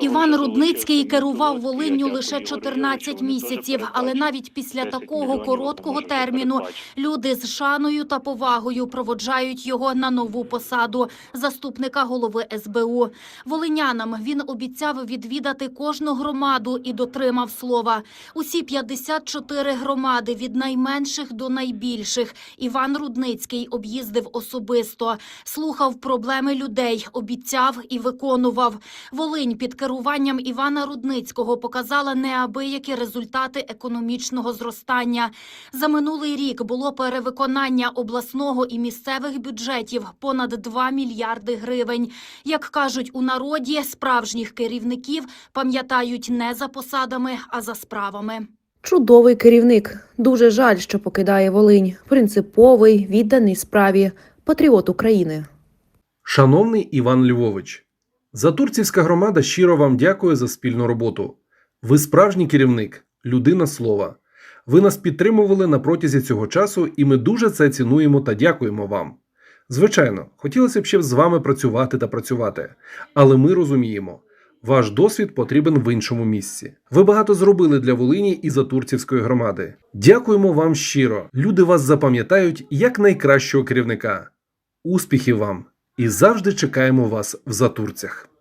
Іван Рудницький керував Волинню лише 14 місяців, але навіть після такого короткого терміну люди з шаною та повагою проводжають його на нову посаду заступника голови СБУ. Волинянам він обіцяв відвідати кожну громаду і дотримав слова. Усі 54 громади від найменших до найбільших Іван Рудницький об'їздив особисто, слухав проблеми людей, обіцяв і виконував. Волинь під керуванням Івана Рудницького показала неабиякі результати економічного зростання. За минулий рік було перевиконання обласного і місцевих бюджетів понад 2 мільярди гривень. Як кажуть у народі, справжніх керівників пам'ятають не за посадами, а за справами. Чудовий керівник. Дуже жаль, що покидає Волинь. Принциповий, відданий справі, патріот України. Шановний Іван Львович, Затурцівська громада щиро вам дякує за спільну роботу. Ви справжній керівник, людина слова. Ви нас підтримували на протязі цього часу, і ми дуже це цінуємо та дякуємо вам. Звичайно, хотілося б ще з вами працювати та працювати, але ми розуміємо, ваш досвід потрібен в іншому місці. Ви багато зробили для Волині і Затурцівської громади. Дякуємо вам щиро. Люди вас запам'ятають як найкращого керівника. Успіхів вам! І завжди чекаємо вас в Затурцях.